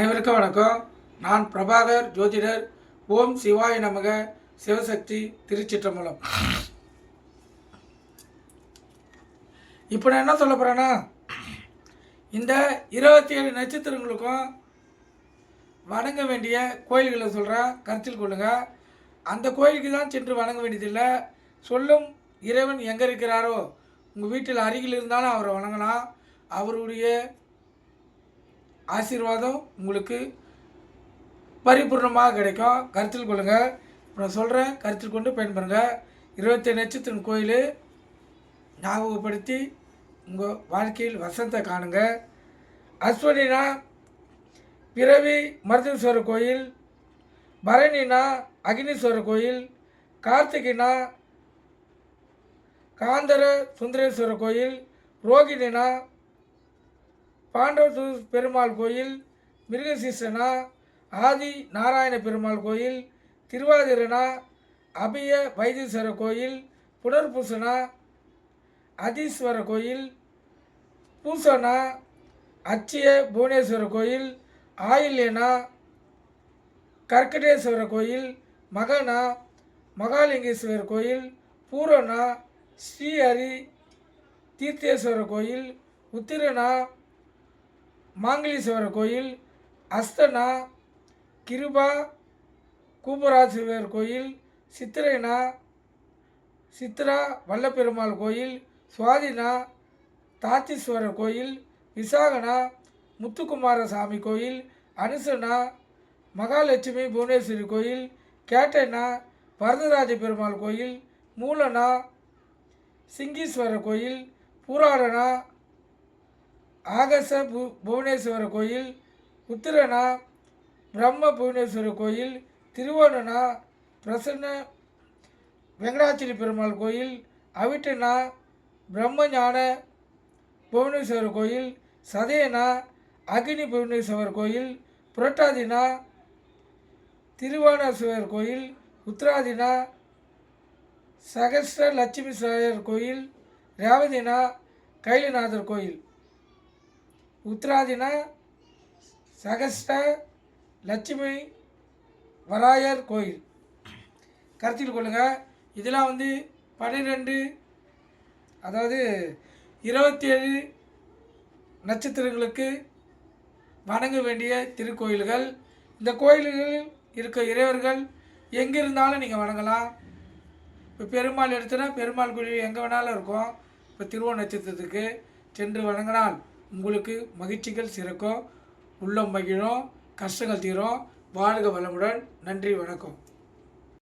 அனைவருக்கும் வணக்கம். நான் பிரபாகர் ஜோதிடர். ஓம் சிவாய நமக. சிவசக்தி திருச்சிற்றம்பலம். இப்போ நான் என்ன சொல்ல போகிறேன்னா இந்த இருபத்தி ஏழு நட்சத்திரங்களுக்கும் வணங்க வேண்டிய கோயில்களை சொல்கிறேன் கருத்தில் கொள்ளுங்கள் அந்த கோயிலுக்கு தான் சென்று வணங்க வேண்டியதில்லை. சொல்லும் இறைவன் எங்கே இருக்கிறாரோ உங்கள் வீட்டில் அருகில் இருந்தாலும் அவரை வணங்கலாம். அவருடைய ஆசீர்வாதம் உங்களுக்கு பரிபூர்ணமாக கிடைக்கும். கருத்தில் கொள்ளுங்கள் இப்போ நான் சொல்கிறேன் கருத்தில் கொண்டு பயன்பெறுங்க இருபத்தி நட்சத்திரம் கோயில் ஞாபகப்படுத்தி உங்கள் வாழ்க்கையில் வசந்தை காணுங்க. அஸ்வனினா பிறவி மருதீஸ்வரர் கோயில் பரணினா அக்னீஸ்வரர் கோயில் கார்த்திகினா காந்தர சுந்தரேஸ்வரர் கோயில் ரோகிணினா பாண்டவத்தூர் பெருமாள் கோயில் மிருகசீசனா ஆதி நாராயண பெருமாள் கோயில் திருவாதிரனா அபய வைத்தீஸ்வரர் கோயில் புனர்பூசனா அதீஸ்வர கோயில் பூசனா அச்சய புவனேஸ்வரர் கோயில் ஆயில்யனா கர்க்கடேஸ்வரர் கோயில் மகனா மகாலிங்கேஸ்வரர் கோயில் பூரணா ஸ்ரீஹரி தீர்த்தேஸ்வரர் கோயில் உத்திரனா மாங்கலீஸ்வரர் கோயில் அஸ்தனா கிருபா கூபராசிவர் கோயில் சித்திரைனா சித்ரா வல்லப்பெருமாள் கோயில் சுவாதினா தாத்தீஸ்வரர் கோயில் விசாகனா முத்துக்குமார சாமி கோயில் அனுசனா மகாலட்சுமி புவனேஸ்வரி கோயில் கேட்டனா வரதராஜ பெருமாள் கோயில் மூலனா சிங்கீஸ்வரர் கோயில் பூராடனா ஆகச பு புவனேஸ்வரர் கோயில் உத்திரனா பிரம்ம புவனேஸ்வரர் கோயில் திருவோணனா பிரசன்ன வெங்கடாச்சலி பெருமாள் கோயில் அவிட்டனா பிரம்மஞான புவனேஸ்வரர் கோயில் சதயனா அக்னி புவனேஸ்வரர் கோயில் புரட்டாதினா திருவானேஸ்வரர் கோயில் உத்ராதினா சகஸ்ர லட்சுமி சாயர் கோயில் ரேவதினா கைலநாதர் கோயில். உத்ராதினா சகஸ்ட லட்சுமி வராயர் கோயில். கருத்தில் கொள்ளுங்கள் இதெல்லாம் வந்து பன்னிரெண்டு அதாவது இருபத்தி ஏழு நட்சத்திரங்களுக்கு வணங்க வேண்டிய திருக்கோயில்கள். இந்த கோயில்களில் இருக்க இறைவர்கள் எங்கே இருந்தாலும் நீங்கள் வணங்கலாம். இப்போ பெருமாள் எடுத்துனா பெருமாள் கோயில் எங்கே வேணாலும் இருக்கும். இப்போ திருவோண நட்சத்திரத்துக்கு சென்று வணங்கினால் உங்களுக்கு மகிழ்ச்சிகள் சிறக்கும். உள்ளம் மகிழும். கஷ்டங்கள் தீரும். வாழ்க வளமுடன். நன்றி வணக்கம்.